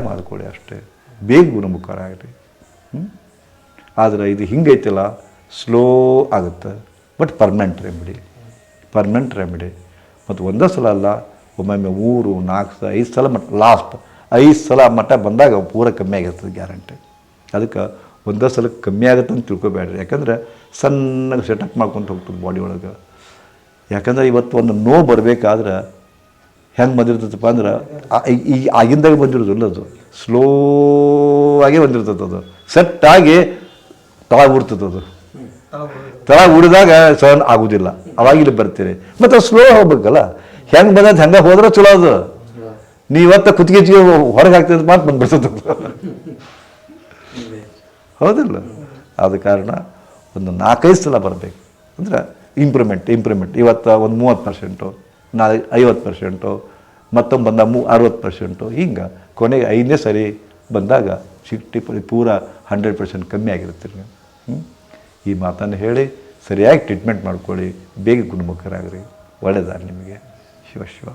ಮಾಡ್ಕೊಳ್ಳಿ ಅಷ್ಟೇ. ಬೇಗ ಗುಣಮುಖರಾಗ್ರಿ ಹ್ಞೂ ಆದರೆ ಇದು ಹಿಂಗೈತಲ್ಲ ಸ್ಲೋ ಆಗುತ್ತೆ. But permanent remedy permanent remedy ಮತ್ತು ಒಂದೇ ಸಲ ಅಲ್ಲ, ಒಮ್ಮೊಮ್ಮೆ ಮೂರು, ನಾಲ್ಕು ಸಲ, ಐದು ಸಲ ಮಟ್ಟ ಲಾಸ್ಟ್ ಐದು ಸಲ ಮಟ್ಟ ಬಂದಾಗ ಪೂರ ಕಮ್ಮಿ ಆಗಿರ್ತದೆ ಗ್ಯಾರಂಟಿ ಅದಕ್ಕೆ ಒಂದೇ ಸಲ ಕಮ್ಮಿ ಆಗುತ್ತೆ ಅಂತ ತಿಳ್ಕೊಬೇಡ್ರಿ. ಯಾಕಂದ್ರೆ ಸಣ್ಣಗೆ ಸೆಟಪ್ ಮಾಡ್ಕೊಂಡು ಹೋಗ್ತದೆ ಬಾಡಿ ಒಳಗೆ. ಯಾಕಂದ್ರೆ ಇವತ್ತು ಒಂದು ನೋವು ಬರಬೇಕಾದ್ರೆ ಹೆಂಗೆ ಬಂದಿರ್ತದಪ್ಪ ಅಂದ್ರೆ ಈಗ ಆಗಿಂದಾಗ ಬಂದಿರೋದಿಲ್ಲ ಅದು. ಸ್ಲೋ ಆಗಿ ಬಂದಿರ್ತದೆ ಅದು. ಸೆಟ್ ಆಗಿ ತಳ ಬಿಡ್ತದೆ ಅದು. ತಳ ಉಡಿದಾಗ ಸಹನ್ ಆಗೋದಿಲ್ಲ. ಅವಾಗ ಬರ್ತೀರಿ. ಮತ್ತು ಸ್ಲೋ ಹೋಗ್ಬೇಕಲ್ಲ. ಹೆಂಗೆ ಬಂದದ್ದು ಹೆಂಗೆ ಹೋದ್ರೆ ಚಲೋ ಅದು. ನೀ ಇವತ್ತು ಕುತ್ತಿಗೆ ಹೊರಗೆ ಹಾಕ್ತಿದ್ ಮಾತು ಬಂದು ಅದು. ಹೌದಿಲ್ಲ? ಆದ ಕಾರಣ ಒಂದು ನಾಲ್ಕೈದು ಸಲ ಬರಬೇಕು. ಅಂದ್ರೆ ಇಂಪ್ರೂವ್ಮೆಂಟ್ ಇಂಪ್ರೂವ್ಮೆಂಟ್ ಇವತ್ತು ಒಂದು ಮೂವತ್ತು ಪರ್ಸೆಂಟು ನಾಳೆ ಐವತ್ತು ಪರ್ಸೆಂಟು ಮತ್ತೊಮ್ಮೆ ಬಂದ ಮೂ ಅರವತ್ತು ಪರ್ಸೆಂಟು. ಹಿಂಗೆ ಕೊನೆಗೆ ಐದನೇ ಸರಿ ಬಂದಾಗ ಸಿಕ್ಟಿ ಪೂರ ಹಂಡ್ರೆಡ್ ಪರ್ಸೆಂಟ್ ಕಮ್ಮಿ ಆಗಿರುತ್ತೆ ನೀವು. ಹ್ಮ್? ಈ ಮಾತನ್ನು ಹೇಳಿ ಸರಿಯಾಗಿ ಟ್ರೀಟ್ಮೆಂಟ್ ಮಾಡ್ಕೊಳ್ಳಿ. ಬೇಗ ಗುಣಮುಖರಾಗ್ರಿ. ಒಳ್ಳೆಯದಾಗಲಿ ನಿಮಗೆ. ಶಿವ ಶಿವ.